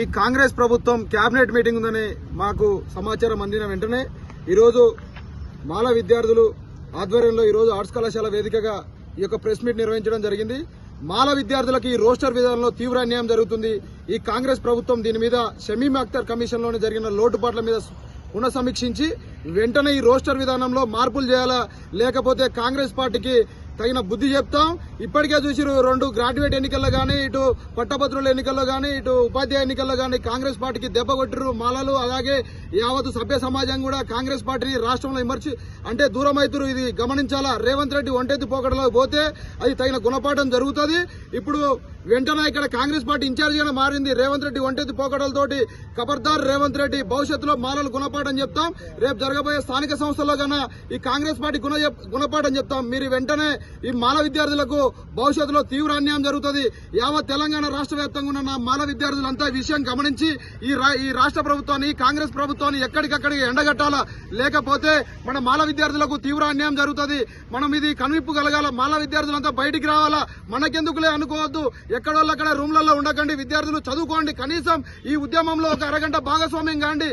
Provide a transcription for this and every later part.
ఈ కాంగ్రెస్ ప్రభుత్వం cabinet meeting ఉందని మాకు సమాచారం అందిన వెంటనే ఈరోజు మాల విద్యార్థులు ఆధ్వర్యంలో ఈరోజు ఆర్ట్స్ కళాశాల వేదికగా ఈ యొక్క ప్రెస్ మీట్ నిర్వహించడం జరిగింది. మాల విద్యార్థులకు ఈ రోస్టర్ విధానంలో తీవ్ర అన్యాయం జరుగుతుంది. ఈ కాంగ్రెస్ ప్రభుత్వం దీని మీద షమీమ్ అఖ్తర్ కమిషన్లోని జరిగిన లోటుపాట్ల మీద పునఃసమీక్షించి వెంటనే ఈ రోస్టర్ విధానంలో మార్పులు చేయాలా లేకపోతే కాంగ్రెస్ పార్టీకి తగిన బుద్ధి చెప్తాం. ఇప్పటికే చూసిరు రెండు గ్రాడ్యుయేట్ ఎన్నికల్లో కానీ ఇటు పట్టభద్రుల ఎన్నికల్లో కానీ ఇటు ఉపాధ్యాయ ఎన్నికల్లో కానీ కాంగ్రెస్ పార్టీకి దెబ్బ కొట్టిరు మాలలు. అలాగే యావత్ సభ్య సమాజం కూడా కాంగ్రెస్ పార్టీని రాష్ట్రంలో విమర్శి అంటే దూరం అవుతురు ఇది గమనించాలా? రేవంత్ రెడ్డి ఒంటెత్తి పోకడలో పోతే అది తగిన గుణపాఠం జరుగుతుంది. ఇప్పుడు వెంటనే ఇక్కడ కాంగ్రెస్ పార్టీ ఇన్ఛార్జిగా మారింది. రేవంత్ రెడ్డి ఒంటెత్తి పోకడలతోటి ఖబర్దార్ రేవంత్ రెడ్డి భవిష్యత్తులో మాలలు గుణపాఠం చెప్తాం. రేపు జరగబోయే స్థానిక సంస్థల్లో కన్నా ఈ కాంగ్రెస్ పార్టీ గుణ గుణపాఠం చెప్తాం. మీరు వెంటనే ఈ మాల విద్యార్థులకు భవిష్యత్తులో తీవ్ర అన్యాయం జరుగుతుంది. యావత్ తెలంగాణ రాష్ట్ర వ్యాప్తంగా ఉన్న నా మాల విద్యార్థులంతా ఈ విషయం గమనించి ఈ రా- ఈ రాష్ట్ర ప్రభుత్వాన్ని కాంగ్రెస్ ప్రభుత్వాన్ని ఎక్కడికక్కడికి ఎండగట్టాలా? లేకపోతే మన మాల విద్యార్థులకు తీవ్ర అన్యాయం జరుగుతుంది. మనం ఇది కనువిప్పు కలగాల. మాల విద్యార్థులంతా బయటికి రావాలా? మనకెందుకులే అనుకోవద్దు. ఎక్కడోళ్ళు అక్కడ రూమ్లలో ఉండకండి విద్యార్థులు చదువుకోండి. కనీసం ఈ ఉద్యమంలో ఒక అరగంట భాగస్వామ్యం కాండి.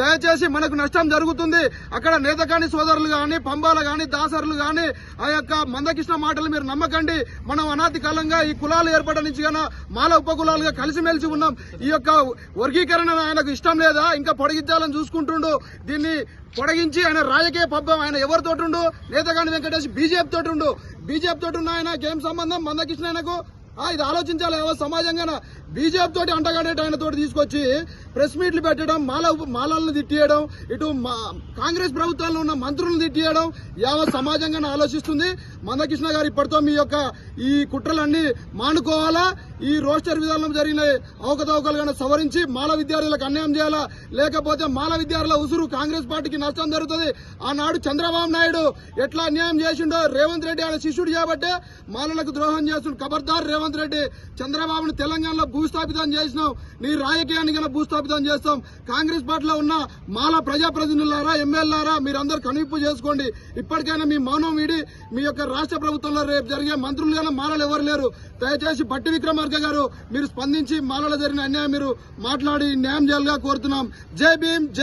దయచేసి మనకు నష్టం జరుగుతుంది. అక్కడ నేతకాని సోదరులు కానీ పంబాలు కానీ దాసరులు కానీ ఆ యొక్క మందకృష్ణ మాటలు మీరు నమ్మకండి. మనం అనాది కాలంగా ఈ కులాలు ఏర్పడ నుంచి కన్నా మాల ఉపకులాలుగా కలిసిమెలిసి ఉన్నాం. ఈ యొక్క వర్గీకరణ ఆయనకు ఇష్టం లేదా? ఇంకా పొడిగించాలని చూసుకుంటుండు. దీన్ని పొడిగించి ఆయన రాజకీయ పబ్బం ఆయన ఎవరితోటుండు నేతగాని వెంకటేష్ బీజేపీ తోటుండు బీజేపీ తోటి ఉన్న ఆయన ఏం సంబంధం? మందకృష్ణ ఆయనకు? ఇది ఆలోచించాలి. ఏమో సమాజంగా బీజేపీ తోటి అంటగడేట ఆయన తోటి తీసుకొచ్చి ప్రెస్ మీట్లు పెట్టడం మాల మాలలను తిట్టియడం ఇటు మా- కాంగ్రెస్ ప్రభుత్వంలో ఉన్న మంత్రులను తిట్టియడం యావత్ సమాజంగా ఆలోచిస్తుంది. మందకృష్ణ గారు ఇప్పటితో మీ యొక్క ఈ కుట్రలన్నీ మానుకోవాలా? ఈ రోస్టర్ విధానం జరిగిన అవకతవకలుగా సవరించి మాల విద్యార్థులకు అన్యాయం చేయాలా? లేకపోతే మాల విద్యార్థుల ఉసురు కాంగ్రెస్ పార్టీకి నష్టం జరుగుతుంది. ఆనాడు చంద్రబాబు నాయుడు ఎట్లా అన్యాయం చేసిండో రేవంత్ రెడ్డి ఆయన శిష్యుడు చేపట్టే మాలలకు ద్రోహం చేస్తుండు ఖబర్దార్ రేవంత్ రెడ్డి చంద్రబాబును తెలంగాణలో భూస్థాపితం చేసినాం. నీ రాజకీయాన్ని కన్నా భూస్థాపితం చేస్తాం. కాంగ్రెస్ పార్టీలో ఉన్న మాల ప్రజాప్రతినిధులారా ఎమ్మెల్యేలారా మీరందరూ కనువిప్పు చేసుకోండి. ఇప్పటికైనా మీ మౌనం వీడి మీ యొక్క రాష్ట్ర ప్రభుత్వంలో రేపు జరిగే మంత్రులు కానీ మాలలు ఎవరు లేరు. దయచేసి బట్టి విక్రమార్క గారు మీరు స్పందించి మాలలో జరిగిన అన్యాయం మీరు మాట్లాడి న్యాయం చేయాలిగా కోరుతున్నాం. జై భీమ్ జై